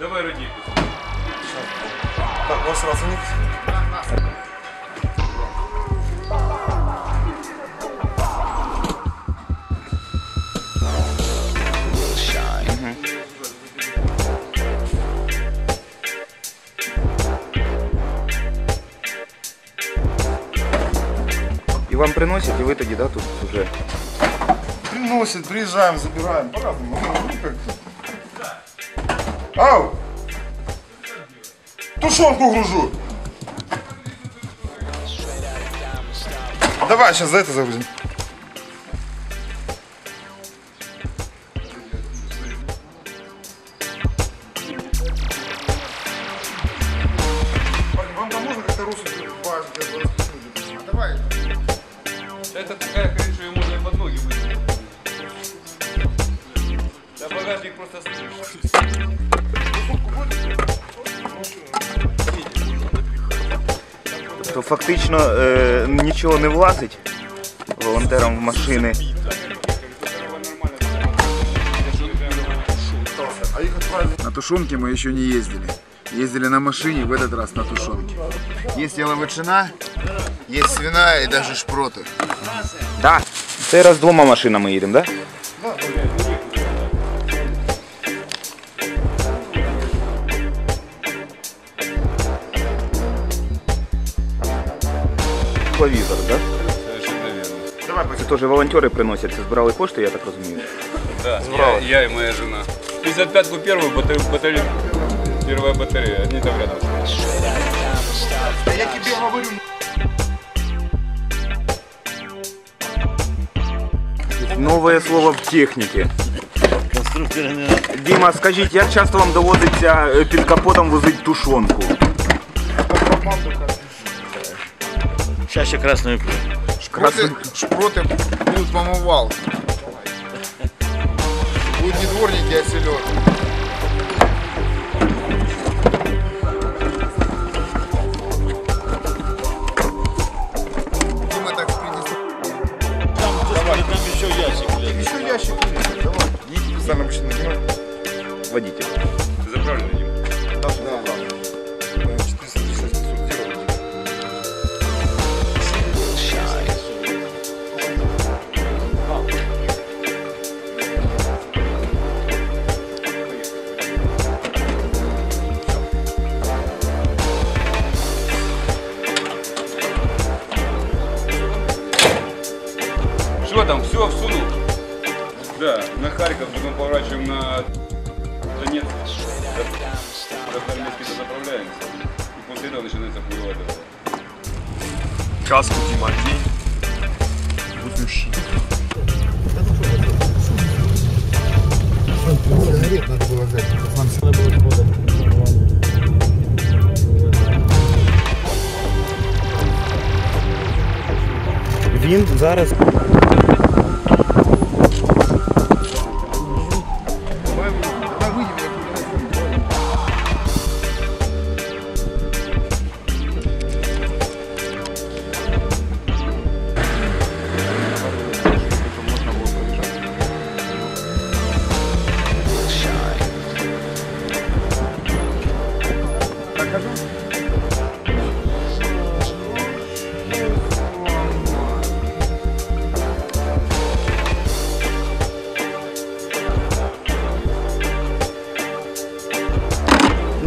Давай радійку. Так, ваш родственник. І вам приносять, і ви тоді, да, тут вже. Приносит, приезжаем, забираем. По-разному. Ну, как. Ау! Тушенку гружу. Давай, сейчас за это загрузим. А. Это такая хрень, что ее можно и под ноги выкинуть. Да багажник просто слышишь. Тобто фактично е, нічого не влазить волонтерам в машини. На тушенке мы еще не ездили. Ездили на машине, в этот раз на тушенке. Есть яловичина, есть свиная и даже шпроты. Да. Цей раз двома машинами їдемо, так? Да? Тепловізор, так? Да? Совершенно верно. Давай, Це теж волонтери приносять, це збирали кошти, я так розумію. Да, я, я и моя жена. 55-ку первую, батарею, батарею, первая батарея, они там рядом. Я тебе говорю. Нове слово в техніці. Діма, скажіть, як часто вам доводиться е, під капотом возити тушонку? Чаще красную икру. Шпроты, шпроты будут в омывалке. Будут не дворники, а селедки. Ящик. Еще ящик. Давай. Едь специально обычно нажимай. Водитель. Ты Харьков, потом поворачиваем на Донецк. До, Армейских заправляемся. И после этого начинается хуевая дорога. Каску, Дима, одень. Будь мужчиной. Сигарет надо было взять. Він зараз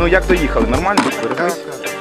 Ну як доїхали? Нормально? Береглись?